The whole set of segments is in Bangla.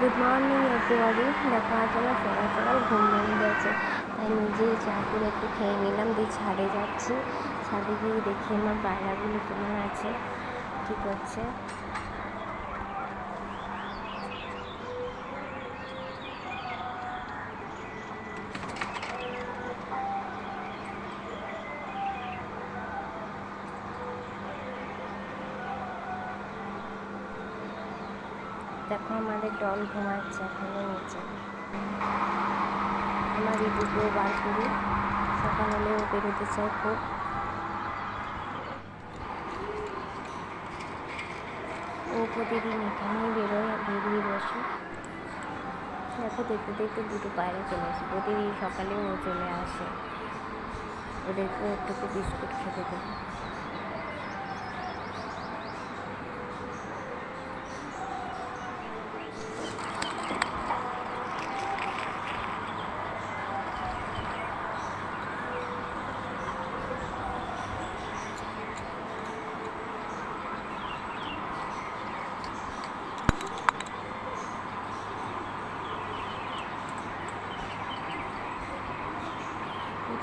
গুড মর্নিং এভরিবডি দেখো, আজ আমার সকাল সকাল ঘুম ভেঙে গেছে। তাই নিজেই চা করে একটু খেয়ে নিলাম, দিয়ে ছাদে যাচ্ছি। ছাদে গিয়ে দেখি আমার পায়রাগুলো কেমন আছে, কী করছে। দেখো আমাদের ডল ঘুমাচ্ছে এখনও নিচে। আমার দুটো বার করি। সকাল ও বেরোতে চাই খুব। ও প্রতিদিন এখানেই বেরোয়, বেরিয়ে বসে। দেখো দেখতে দেখতে দুটো বাইরে চলে আসে প্রতিদিন সকালে ও চলে আসে। ওদেরকে একটু বিস্কুট খেতে দেবো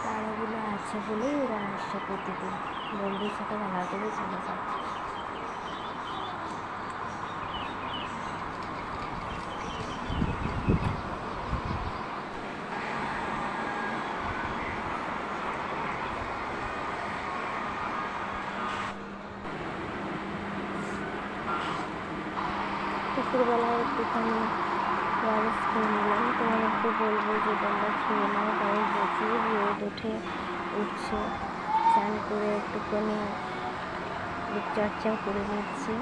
পায়রাগুলো আছে বলেই ওরা আসছে প্রতিদিন বন্ধুর সাথে খেলা করে চলে যায়। দুপুরবেলায় একটুখানি ওয়ারেস খেয়ে নিলাম। তোমাদেরকে বলব যে তোমরা খেয়ে নাও, কারণ প্রচুর রোদ উঠে, উঠছে। চান করে একটুখানি রূপচর্চাও করে নিচ্ছি।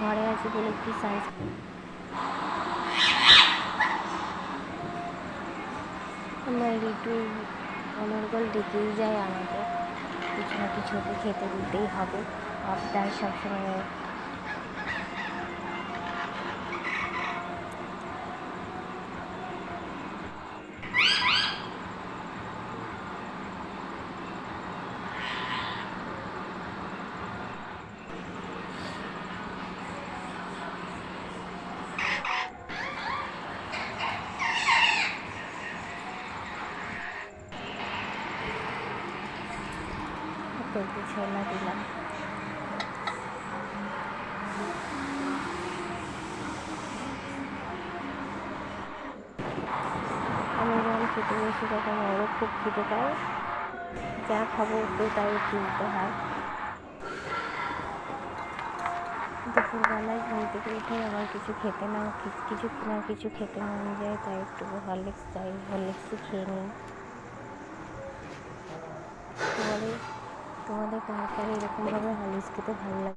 ঘরে আছি বলে কি সানস্ক্রিন আমার ঋতু অনর্গল ডেকেই যায় আমাকে। কিছু না কিছু খেতে দিতেই হবে। আবদার সবসময় ওর। ছোলা দিলাম। আমি যখন খেতে বসি তখন ওরও খুব খেতে পায়। যা খাব একটু তাই কিনতে হয় দুপুরবেলায় ঘুম থেকে উঠে আবার কিছু খেতে না কিছু না কিছু খেতে মন যায় তাই একটু হরলিক্স চাই হরলিক্সই খেয়ে নিই। তোমাদের কার কার এরকমভাবে হরলিক্স খেতে ভালো লাগে